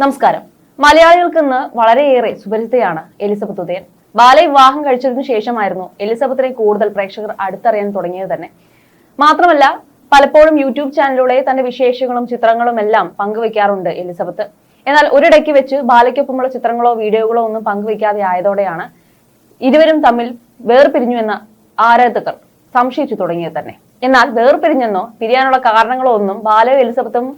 നമസ്കാരം. മലയാളികൾക്ക് ഇന്ന് വളരെയേറെ സുപരിചിതയാണ് എലിസബത്ത് ഉദയൻ. ബാല വിവാഹം കഴിച്ചതിനു ശേഷമായിരുന്നു എലിസബത്തിനെ കൂടുതൽ പ്രേക്ഷകർ അടുത്തറിയാൻ തുടങ്ങിയത് തന്നെ. മാത്രമല്ല പലപ്പോഴും യൂട്യൂബ് ചാനലിലൂടെ തന്റെ വിശേഷങ്ങളും ചിത്രങ്ങളും എല്ലാം പങ്കുവെക്കാറുണ്ട് എലിസബത്ത്. എന്നാൽ ഒരിടയ്ക്ക് വെച്ച് ബാലയ്ക്കൊപ്പമുള്ള ചിത്രങ്ങളോ വീഡിയോകളോ ഒന്നും പങ്കുവെക്കാതെ ആയതോടെയാണ് ഇരുവരും തമ്മിൽ വേർപിരിഞ്ഞു എന്ന ആരാധകർ സംശയിച്ചു തുടങ്ങിയത് തന്നെ. എന്നാൽ വേർപിരിഞ്ഞെന്നോ പിരിയാനുള്ള കാരണങ്ങളോ ഒന്നും ബാലയും എലിസബത്തും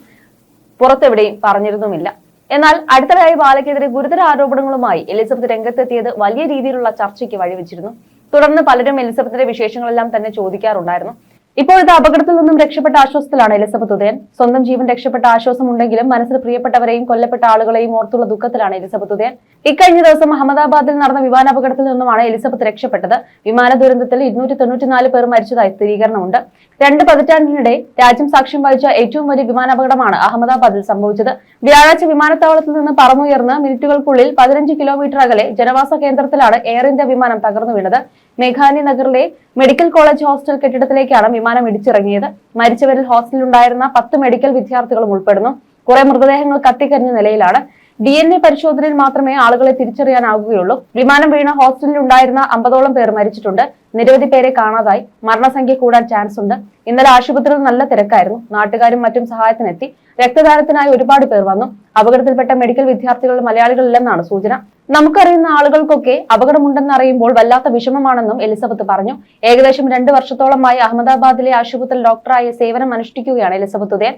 പുറത്തെവിടെയും പറഞ്ഞിരുന്നുമില്ല. എന്നാൽ അടുത്തതായി ബാലയ്ക്കെതിരെ ഗുരുതര ആരോപണങ്ങളുമായി എലിസബത്ത് രംഗത്തെത്തിയത് വലിയ രീതിയിലുള്ള ചർച്ചയ്ക്ക് വഴിവെച്ചിരുന്നു. തുടർന്ന് പലരും എലിസബത്തിന്റെ വിശേഷങ്ങളെല്ലാം തന്നെ ചോദിക്കാറുണ്ടായിരുന്നു. ഇപ്പോഴത്തെ അപകടത്തിൽ നിന്നും രക്ഷപ്പെട്ട ആശ്വാസത്തിലാണ് എലിസബത്ത് ഉദയൻ. സ്വന്തം ജീവൻ രക്ഷപ്പെട്ട ആശ്വാസമുണ്ടെങ്കിലും മനസ്സിൽ പ്രിയപ്പെട്ടവരെയും കൊല്ലപ്പെട്ട ആളുകളെയും ഓർത്തുള്ള ദുഃഖത്തിലാണ് എലിസബത്ത് ഉദയൻ. ഇക്കഴിഞ്ഞ ദിവസം അഹമ്മദാബാദിൽ നടന്ന വിമാനാപകടത്തിൽ നിന്നുമാണ് എലിസബത്ത് രക്ഷപ്പെട്ടത്. വിമാന ദുരന്തത്തിൽ ഇരുന്നൂറ്റി തൊണ്ണൂറ്റിനാല് പേർ മരിച്ചതായി സ്ഥിരീകരണമുണ്ട്. രണ്ട് പതിറ്റാണ്ടിനിടെ രാജ്യം സാക്ഷ്യം വഹിച്ച ഏറ്റവും വലിയ വിമാനാപകടമാണ് അഹമ്മദാബാദിൽ സംഭവിച്ചത്. വ്യാഴാഴ്ച വിമാനത്താവളത്തിൽ നിന്ന് പറന്നുയർന്ന് മിനിറ്റുകൾക്കുള്ളിൽ പതിനഞ്ച് കിലോമീറ്റർ അകലെ ജനവാസ കേന്ദ്രത്തിലാണ് എയർ ഇന്ത്യ വിമാനം തകർന്നു വീണത്. മേഘാലയ നഗറിലെ മെഡിക്കൽ കോളേജ് ഹോസ്റ്റൽ കെട്ടിടത്തിലേക്കാണ് വിമാനം ഇടിച്ചിറങ്ങിയത്. മരിച്ചവരിൽ ഹോസ്റ്റലിലുണ്ടായിരുന്ന പത്ത് മെഡിക്കൽ വിദ്യാർത്ഥികളും ഉൾപ്പെടുന്നു. കുറെ മൃതദേഹങ്ങൾ കത്തിക്കരിഞ്ഞ നിലയിലാണ് ഡി എൻ എ പരിശോധനയിൽ മാത്രമേ ആളുകളെ തിരിച്ചറിയാനാവുകയുള്ളൂ. വിമാനം വീണ ഹോസ്റ്റലിൽ ഉണ്ടായിരുന്ന അമ്പതോളം പേർ മരിച്ചിട്ടുണ്ട്. നിരവധി പേരെ കാണാതായി. മരണസംഖ്യ കൂടാൻ ചാൻസ് ഉണ്ട്. ഇന്നലെ ആശുപത്രിയിൽ നല്ല തിരക്കായിരുന്നു. നാട്ടുകാരും മറ്റും സഹായത്തിനെത്തി. രക്തദാനത്തിനായി ഒരുപാട് പേർ വന്നു. അപകടത്തിൽപ്പെട്ട മെഡിക്കൽ വിദ്യാർത്ഥികൾ മലയാളികളില്ലെന്നാണ് സൂചന. നമുക്കറിയുന്ന ആളുകൾക്കൊക്കെ അപകടമുണ്ടെന്ന് അറിയുമ്പോൾ വല്ലാത്ത വിഷമമാണെന്നും എലിസബത്ത് പറഞ്ഞു. ഏകദേശം രണ്ട് വർഷത്തോളമായി അഹമ്മദാബാദിലെ ആശുപത്രി ഡോക്ടറായി സേവനം അനുഷ്ഠിക്കുകയാണ് എലിസബത്ത് ഉദയൻ.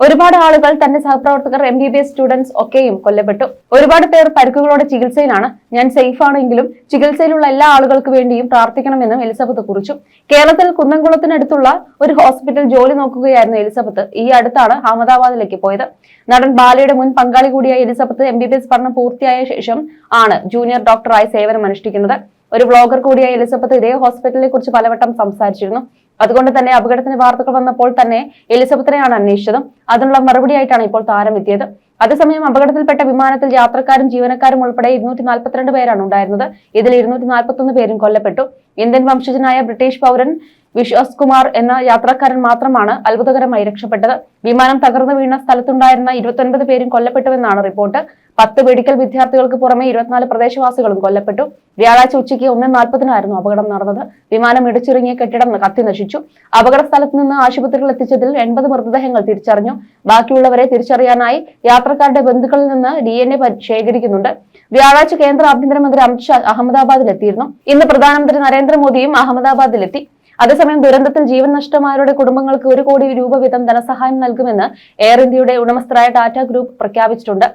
ഒരുപാട് ആളുകൾ തന്റെ സഹപ്രവർത്തകർ M B B S students ഒക്കെയും കൊല്ലപ്പെട്ടു. ഒരുപാട് പേർ പരിക്കുകളോടെ ചികിത്സയിലാണ്. ഞാൻ സേഫ് ആണെങ്കിലും ചികിത്സയിലുള്ള എല്ലാ ആളുകൾക്ക് വേണ്ടിയും പ്രാർത്ഥിക്കണമെന്നും എലിസബത്ത് കുറിച്ചു. കേരളത്തിൽ കുന്നംകുളത്തിനടുത്തുള്ള ഒരു ഹോസ്പിറ്റൽ ജോലി നോക്കുകയായിരുന്നു എലിസബത്ത്. ഈ അടുത്താണ് അഹമ്മദാബാദിലേക്ക് പോയത്. നടൻ ബാലയുടെ മുൻ പങ്കാളി കൂടിയായ Elizabeth M B B S പഠനം പൂർത്തിയായ ശേഷം ആണ് ജൂനിയർ ഡോക്ടറായി സേവനം അനുഷ്ഠിക്കുന്നത് ഒരു വ്ളോഗർ കൂടിയായ എലിസബത്ത് ഇതേ ഹോസ്പിറ്റലിനെ കുറിച്ച് പലവട്ടം സംസാരിച്ചിരുന്നു. അതുകൊണ്ട് തന്നെ അപകടത്തിന് വാർത്തകൾ വന്നപ്പോൾ തന്നെ എലിസബത്തിനെയാണ് അന്വേഷിച്ചതും അതിനുള്ള മറുപടിയായിട്ടാണ് ഇപ്പോൾ താരം എത്തിയത്. അതേസമയം അപകടത്തിൽപ്പെട്ട വിമാനത്തിൽ യാത്രക്കാരും ജീവനക്കാരും ഉൾപ്പെടെ ഇരുന്നൂറ്റി നാൽപ്പത്തിരണ്ട് പേരാണ് ഉണ്ടായിരുന്നത്. ഇതിൽ ഇരുന്നൂറ്റി നാൽപ്പത്തൊന്ന് പേരും കൊല്ലപ്പെട്ടു. ഇന്ത്യൻ വംശജനായ ബ്രിട്ടീഷ് പൗരൻ വിശ്വാസ് കുമാർ എന്ന യാത്രക്കാരൻ മാത്രമാണ് അത്ഭുതകരമായി രക്ഷപ്പെട്ടത്. വിമാനം തകർന്നു വീണ സ്ഥലത്തുണ്ടായിരുന്ന ഇരുപത്തൊൻപത് പേരും കൊല്ലപ്പെട്ടുവെന്നാണ് റിപ്പോർട്ട്. പത്ത് മെഡിക്കൽ വിദ്യാർത്ഥികൾക്ക് പുറമെ ഇരുപത്തിനാല് പ്രദേശവാസികളും കൊല്ലപ്പെട്ടു. വ്യാഴാഴ്ച ഉച്ചയ്ക്ക് ഒന്ന് നാൽപ്പതിനായിരുന്നു അപകടം നടന്നത്. വിമാനം ഇടിച്ചിറങ്ങിയ കെട്ടിടം കത്തി നശിച്ചു. അപകട സ്ഥലത്ത് നിന്ന് ആശുപത്രികൾ എത്തിച്ചതിൽ എൺപത് മൃതദേഹങ്ങൾ തിരിച്ചറിഞ്ഞു. ബാക്കിയുള്ളവരെ തിരിച്ചറിയാനായി യാത്രക്കാരുടെ ബന്ധുക്കളിൽ നിന്ന് ഡി എൻ എ ശേഖരിക്കുന്നുണ്ട്. വ്യാഴാഴ്ച കേന്ദ്ര ആഭ്യന്തരമന്ത്രി അമിത്ഷാ അഹമ്മദാബാദിലെത്തിയിരുന്നു. ഇന്ന് പ്രധാനമന്ത്രി നരേന്ദ്രമോദിയും അഹമ്മദാബാദിലെത്തി. അതേസമയം ദുരന്തത്തിൽ ജീവൻ നഷ്ടമായവരുടെ കുടുംബങ്ങൾക്ക് ഒരു കോടി രൂപ വീതം ധനസഹായം നൽകുമെന്ന് എയർ ഇന്ത്യയുടെ ഉടമസ്ഥരായ ടാറ്റ ഗ്രൂപ്പ് പ്രഖ്യാപിച്ചിട്ടുണ്ട്.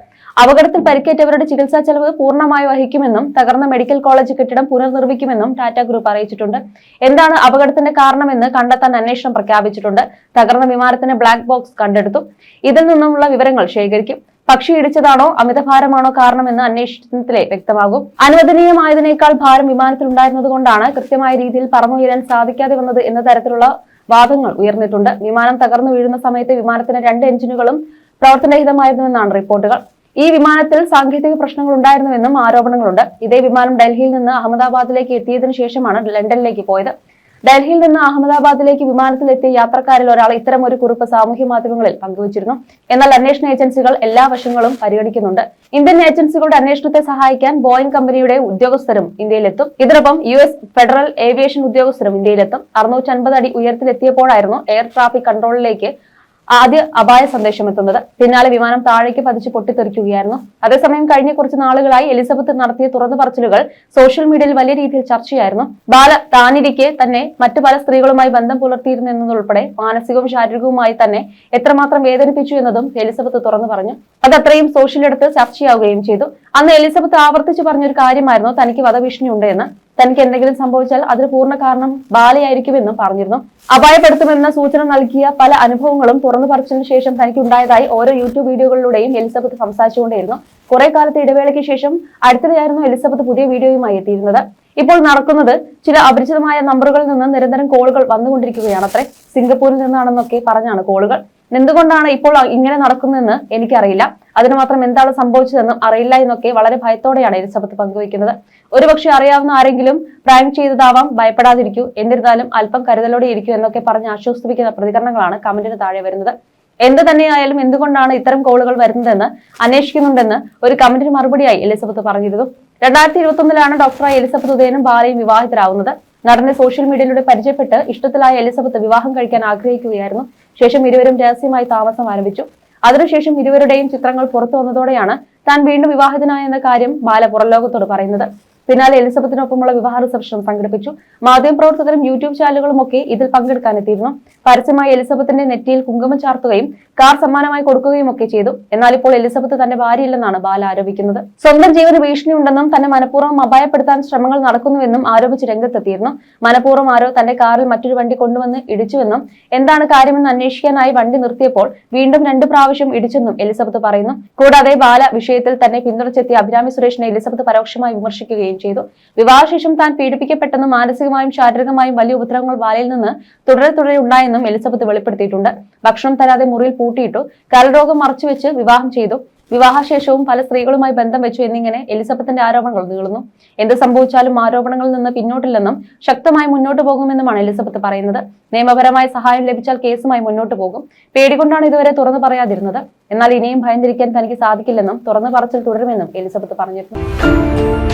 അപകടത്തിൽ പരിക്കേറ്റവരുടെ ചികിത്സാ ചെലവ് പൂർണമായി വഹിക്കുമെന്നും തകർന്ന മെഡിക്കൽ കോളേജ് കെട്ടിടം പുനർനിർമ്മിക്കുമെന്നും ടാറ്റ ഗ്രൂപ്പ് അറിയിച്ചിട്ടുണ്ട്. എന്താണ് അപകടത്തിന്റെ കാരണമെന്ന് കണ്ടെത്താൻ അന്വേഷണം പ്രഖ്യാപിച്ചിട്ടുണ്ട്. തകർന്ന വിമാനത്തിന് ബ്ലാക്ക് ബോക്സ് കണ്ടെടുത്തു. ഇതിൽ നിന്നുമുള്ള വിവരങ്ങൾ ശേഖരിക്കും. പക്ഷി ഇടിച്ചതാണോ അമിതഭാരമാണോ കാരണമെന്ന് അന്വേഷണത്തിലെ വ്യക്തമാകും. അനുവദനീയമായതിനേക്കാൾ ഭാരം വിമാനത്തിൽ ഉണ്ടായിരുന്നത് കൊണ്ടാണ് കൃത്യമായ രീതിയിൽ പറന്നുയരാൻ സാധിക്കാതെ വന്നത് എന്ന തരത്തിലുള്ള വാദങ്ങൾ ഉയർന്നിട്ടുണ്ട്. വിമാനം തകർന്നു വീഴുന്ന സമയത്ത് വിമാനത്തിന് രണ്ട് എഞ്ചിനുകളും പ്രവർത്തനരഹിതമായിരുന്നുവെന്നാണ് റിപ്പോർട്ടുകൾ. ഈ വിമാനത്തിൽ സാങ്കേതിക പ്രശ്നങ്ങൾ ഉണ്ടായിരുന്നുവെന്നും ആരോപണങ്ങളുണ്ട്. ഇതേ വിമാനം ഡൽഹിയിൽ നിന്ന് അഹമ്മദാബാദിലേക്ക് എത്തിയതിനു ശേഷമാണ് ലണ്ടനിലേക്ക് പോയത്. ഡൽഹിയിൽ നിന്ന് അഹമ്മദാബാദിലേക്ക് വിമാനത്തിൽ എത്തിയ യാത്രക്കാരിൽ ഒരാൾ ഇത്തരം ഒരു കുറിപ്പ് സാമൂഹ്യ മാധ്യമങ്ങളിൽ പങ്കുവച്ചിരുന്നു. എന്നാൽ അന്വേഷണ ഏജൻസികൾ എല്ലാ വശങ്ങളും പരിഗണിക്കുന്നുണ്ട്. ഇന്ത്യൻ ഏജൻസികളുടെ അന്വേഷണത്തെ സഹായിക്കാൻ ബോയിങ് കമ്പനിയുടെ ഉദ്യോഗസ്ഥരും ഇന്ത്യയിലെത്തും. ഇതിനൊപ്പം യു എസ് ഫെഡറൽ ഏവിയേഷൻ ഉദ്യോഗസ്ഥരും ഇന്ത്യയിലെത്തും. അറുന്നൂറ്റി അൻപത് അടി ഉയരത്തിലെത്തിയപ്പോഴായിരുന്നു എയർ ട്രാഫിക് കൺട്രോളിലേക്ക് ആദ്യ അപായ സന്ദേശം എത്തുന്നത്. പിന്നാലെ വിമാനം താഴേക്ക് പതിച്ച് പൊട്ടിത്തെറിക്കുകയായിരുന്നു. അതേസമയം കഴിഞ്ഞ കുറച്ച് നാളുകളായി എലിസബത്ത് നടത്തിയ തുറന്നു പറച്ചിലുകൾ സോഷ്യൽ മീഡിയയിൽ വലിയ രീതിയിൽ ചർച്ചയായിരുന്നു. ബാല താനിരിക്കെ തന്നെ മറ്റു പല സ്ത്രീകളുമായി ബന്ധം പുലർത്തിയിരുന്നു എന്നതുൾപ്പെടെ മാനസികവും ശാരീരികവുമായി തന്നെ എത്രമാത്രം വേദനിപ്പിച്ചു എന്നതും എലിസബത്ത് തുറന്നു പറഞ്ഞു. അത് അത്രയും സോഷ്യലിടത്ത് ചർച്ചയാവുകയും ചെയ്തു. അന്ന് എലിസബത്ത് ആവർത്തിച്ചു പറഞ്ഞൊരു കാര്യമായിരുന്നു തനിക്ക് വധഭീഷണി ഉണ്ട് എന്ന് തനിക്ക് എന്തെങ്കിലും സംഭവിച്ചാൽ അതിന് പൂർണ കാരണം ബാലയായിരിക്കുമെന്നും പറഞ്ഞിരുന്നു. അപായപ്പെടുത്തുമെന്ന സൂചന നൽകിയ പല അനുഭവങ്ങളും തുറന്നു പറച്ചതിനു ശേഷം തനിക്ക് ഉണ്ടായതായി ഓരോ യൂട്യൂബ് വീഡിയോകളിലൂടെയും എലിസബത്ത് സംസാരിച്ചുകൊണ്ടേയിരുന്നു. കുറെ കാലത്തെ ഇടവേളയ്ക്ക് ശേഷം അടുത്തിടെയായിരുന്നു എലിസബത്ത് പുതിയ വീഡിയോയുമായി എത്തിയിരുന്നത്. ഇപ്പോൾ നടക്കുന്നത് ചില അപരിചിതമായ നമ്പറുകളിൽ നിന്ന് നിരന്തരം കോളുകൾ വന്നുകൊണ്ടിരിക്കുകയാണ് വന്നുകൊണ്ടിരിക്കുകയാണത്രേ. സിംഗപ്പൂരിൽ നിന്നാണെന്നൊക്കെ പറഞ്ഞാണ് കോളുകൾ. എന്തുകൊണ്ടാണ് ഇപ്പോൾ ഇങ്ങനെ നടക്കുന്നതെന്ന് എനിക്കറിയില്ല. അതിന് മാത്രം എന്താണ് സംഭവിച്ചതെന്നും അറിയില്ല എന്നൊക്കെ വളരെ ഭയത്തോടെയാണ് എലിസബത്ത് പങ്കുവയ്ക്കുന്നത്. ഒരുപക്ഷെ അറിയാവുന്ന ആരെങ്കിലും പ്രാങ്ക് ചെയ്തതാവാം ഭയപ്പെടാതിരിക്കൂ. എന്നിരുന്നാലും അല്പം കരുതലോടെ ഇരിക്കൂ എന്നൊക്കെ പറഞ്ഞ് ആശ്വസിപ്പിക്കുന്ന പ്രതികരണങ്ങളാണ് കമന്റിന് താഴെ വരുന്നത്. എന്ത് തന്നെയായാലും എന്തുകൊണ്ടാണ് ഇത്തരം കോളുകൾ വരുന്നതെന്ന് അന്വേഷിക്കുന്നുണ്ടെന്ന് ഒരു കമന്റിന് മറുപടിയായി എലിസബത്ത് പറഞ്ഞിരുന്നു. രണ്ടായിരത്തി ഇരുപത്തൊന്നിലാണ് ഡോക്ടറായ എലിസബത്ത് ഉദയനും ബാലയും വിവാഹിതരാകുന്നത് നടനെ സോഷ്യൽ മീഡിയയിലൂടെ പരിചയപ്പെട്ട് ഇഷ്ടത്തിലായ എലിസബത്ത് വിവാഹം കഴിക്കാൻ ആഗ്രഹിക്കുകയായിരുന്നു. ശേഷം ഇരുവരും രഹസ്യമായി താമസം ആരംഭിച്ചു. അതിനുശേഷം ഇരുവരുടെയും ചിത്രങ്ങൾ പുറത്തു വന്നതോടെയാണ് താൻ വീണ്ടും വിവാഹിതനായെന്ന കാര്യം ബാല പുറംലോകത്തോട് പറയുന്നത്. പിന്നാലെ എലിസബത്തിനൊപ്പമുള്ള വിവാഹ റിസപ്ഷൻ സംഘടിപ്പിച്ചു മാധ്യമപ്രവർത്തകരും യൂട്യൂബ് ചാനലുകളും ഒക്കെ ഇതിൽ പങ്കെടുക്കാനെത്തിയിരുന്നു. പരസ്യമായി എലിസബത്തിന്റെ നെറ്റിയിൽ കുങ്കുമം ചാർത്തുകയും കാർ സമ്മാനമായി കൊടുക്കുകയും ഒക്കെ ചെയ്തു. എന്നാൽ ഇപ്പോൾ എലിസബത്ത് തന്റെ ഭാര്യയില്ലെന്നാണ് ബാല ആരോപിക്കുന്നത്. സ്വന്തം ജീവന് ഭീഷണിയുണ്ടെന്നും തന്നെ മനഃപൂർവം അപായപ്പെടുത്താൻ ശ്രമങ്ങൾ നടക്കുന്നുവെന്നും ആരോപിച്ച് രംഗത്തെത്തിയിരുന്നു. മനഃപൂർവം ആരോ തന്റെ കാറിൽ മറ്റൊരു വണ്ടി കൊണ്ടുവന്ന് ഇടിച്ചുവെന്നും എന്താണ് കാര്യമെന്ന് അന്വേഷിക്കാനായി വണ്ടി നിർത്തിയപ്പോൾ വീണ്ടും രണ്ടു പ്രാവശ്യം ഇടിച്ചെന്നും എലിസബത്ത് പറയുന്നു. കൂടാതെ ബാല വിഷയത്തിൽ തന്നെ പിന്തുണച്ചെത്തിയ അഭിരാമി സുരേഷിനെ എലിസബത്ത് പരോക്ഷമായി വിമർശിക്കുകയും ചെയ്തു. വിവാഹശേഷം താൻ പീഡിപ്പിക്കപ്പെട്ടെന്നും മാനസികമായും ശാരീരികമായും വലിയ ഉപദ്രവങ്ങൾ ബാലയിൽ നിന്ന് തുടരെ തുടരെ ഉണ്ടായെന്നും എലിസബത്ത് വെളിപ്പെടുത്തിയിട്ടുണ്ട്. ഭക്ഷണം തരാതെ മുറിയിൽ പൂട്ടിയിട്ടു കരരോഗം മറച്ചുവെച്ച് വിവാഹം ചെയ്തു. വിവാഹശേഷവും പല സ്ത്രീകളുമായി ബന്ധം വെച്ചു എന്നിങ്ങനെ എലിസബത്തിന്റെ ആരോപണങ്ങൾ നീളുന്നു. എന്ത് സംഭവിച്ചാലും ആരോപണങ്ങളിൽ നിന്ന് പിന്നോട്ടില്ലെന്നും ശക്തമായി മുന്നോട്ട് പോകുമെന്നുമാണ് എലിസബത്ത് പറയുന്നത്. നിയമപരമായ സഹായം ലഭിച്ചാൽ കേസുമായി മുന്നോട്ട് പോകും. പേടികൊണ്ടാണ് ഇതുവരെ തുറന്നു പറയാതിരുന്നത്. എന്നാൽ ഇനിയും ഭയന്നിരിക്കാൻ തനിക്ക് സാധിക്കില്ലെന്നും തുറന്നു പറച്ചിൽ തുടരുമെന്നും എലിസബത്ത് പറഞ്ഞിരുന്നു.